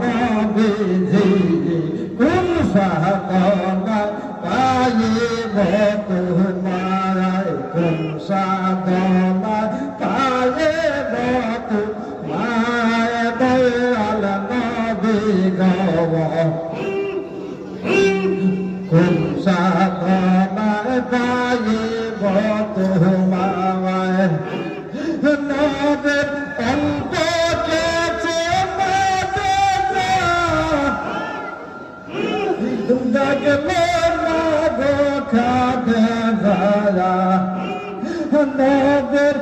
নবীজি কোন সাধনা পাইব তোমার কোন সাধনা? নবের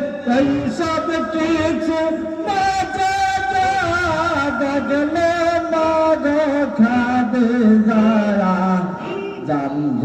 সব কিছু ডাকলে মাগ খাদ যারা। জানব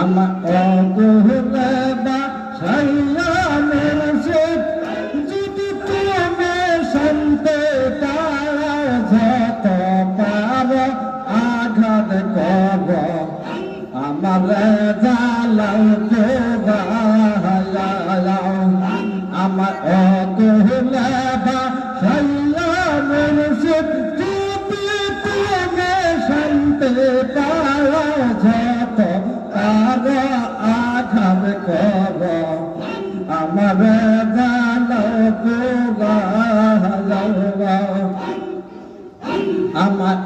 আমার অগুলে বা সাইয়ামের সে যদি তুমি শান্তে পারা যত পার আঘাত কর। আমার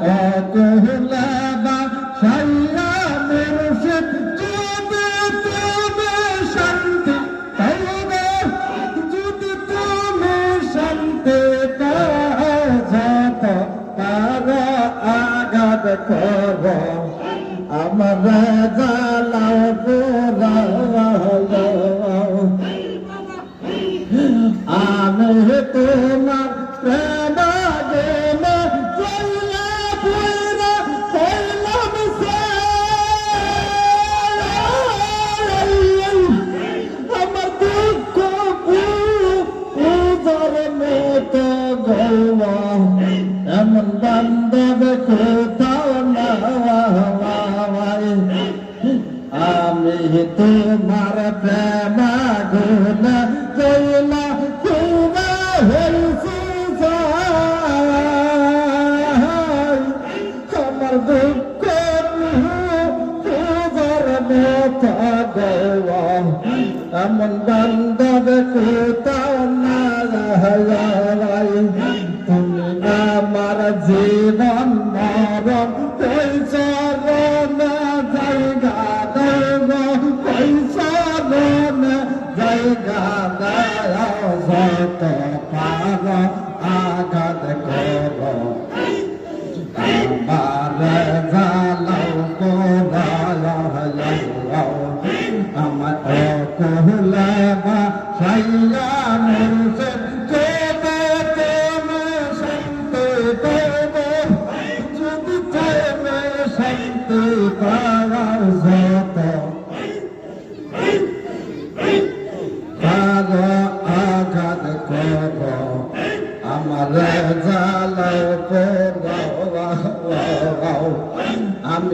পুজোর মতো গৌয়া এমন বান্ধব কোথাও না আমি তোমার প্রেম গুণ চইলা তোমা হইছি আমার দুঃখ পূজার মত দেওয়া এমন বান্ধব কোথাও না তুমি আমার জীবন পয়সা না জায়গা দেব না জায়গা দেয় যত পার আঘাত করো আমার অকুলে বা সাইয়া মুর্শিদ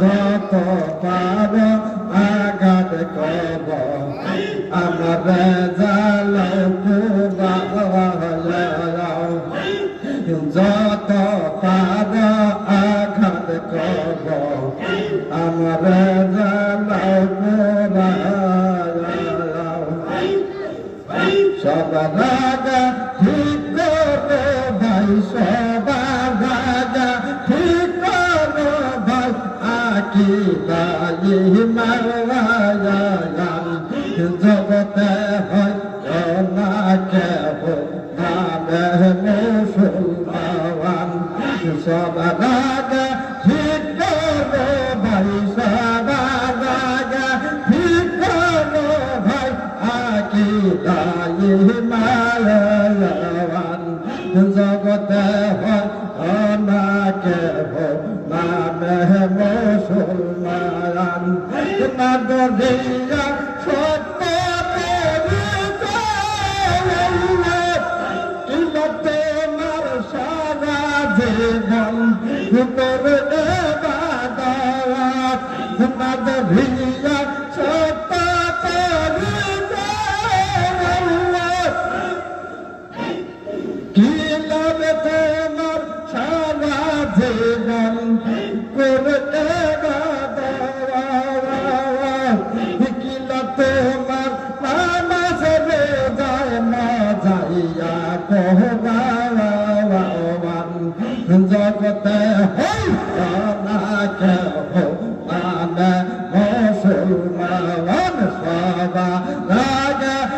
যত পাব আগাত কব আমার জাল দিবানি মারা জগতে হয় না কেহ নামে মুসলমান সব রাগা ঠিক ভাই সব রাগা ঠিক ভাই আকি দায়ী মালান জগতে হয় না কেহ মুসলমান। না দরিয়া هذا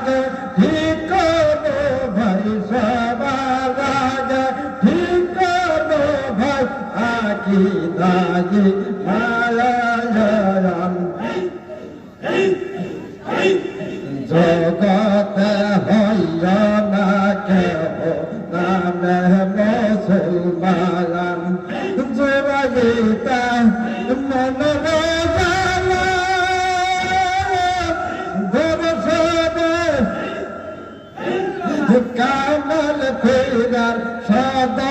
পিতাজি মারা জরাম জগতে হইল না কেহ নামে মুসলমান জোরাগিতা মনে কামল ফেরার সদা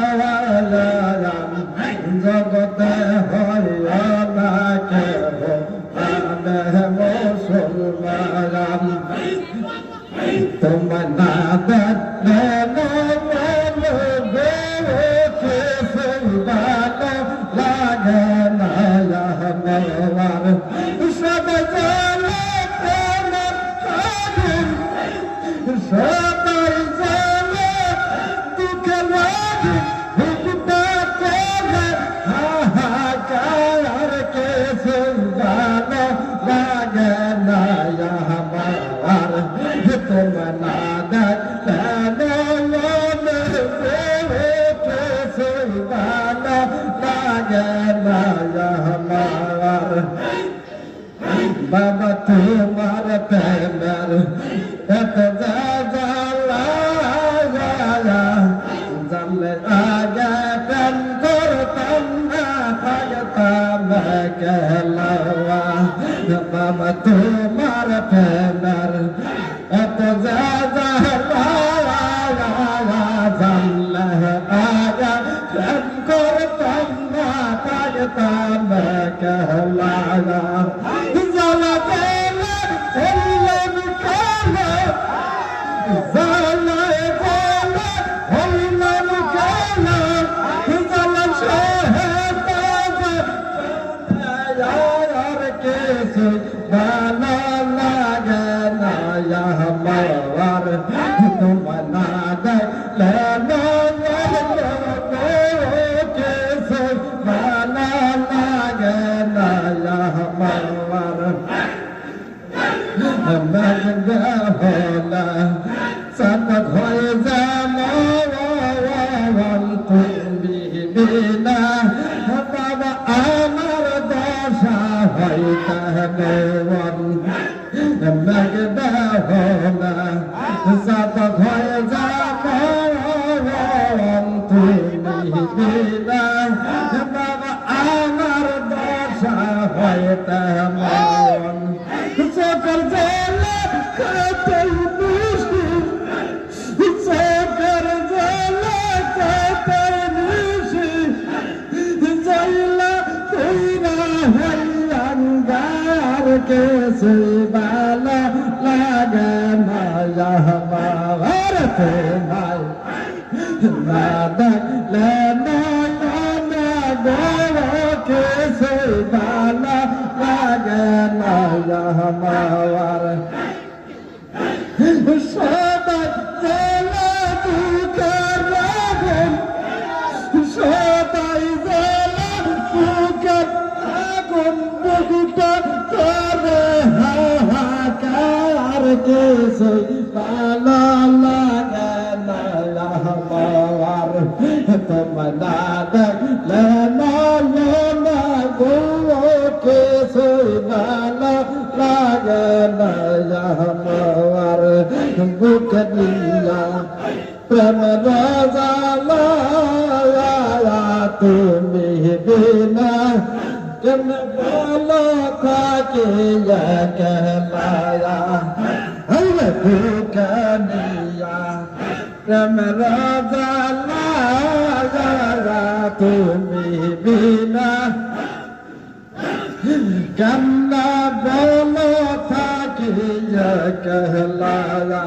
Oh! ಮಾರುತ್ತಾ আল্লাহ ভারত মাল দাদা লানা লানা দাওকে সে দানা লাগে না আল্লাহ মাওয়ার সে মালা লাগা মালা পাওয়ার তোমার লানা লানা গো কে সে মালা লাগা মালা পাওয়ার বুক দিলা প্রেম রাজা লায়া তুমি বিনা जन बोलो खाके या कह पाया কানিয়া প্রেম রাজা তুমি বিনা কান্না বল থাকিয়া कहलाया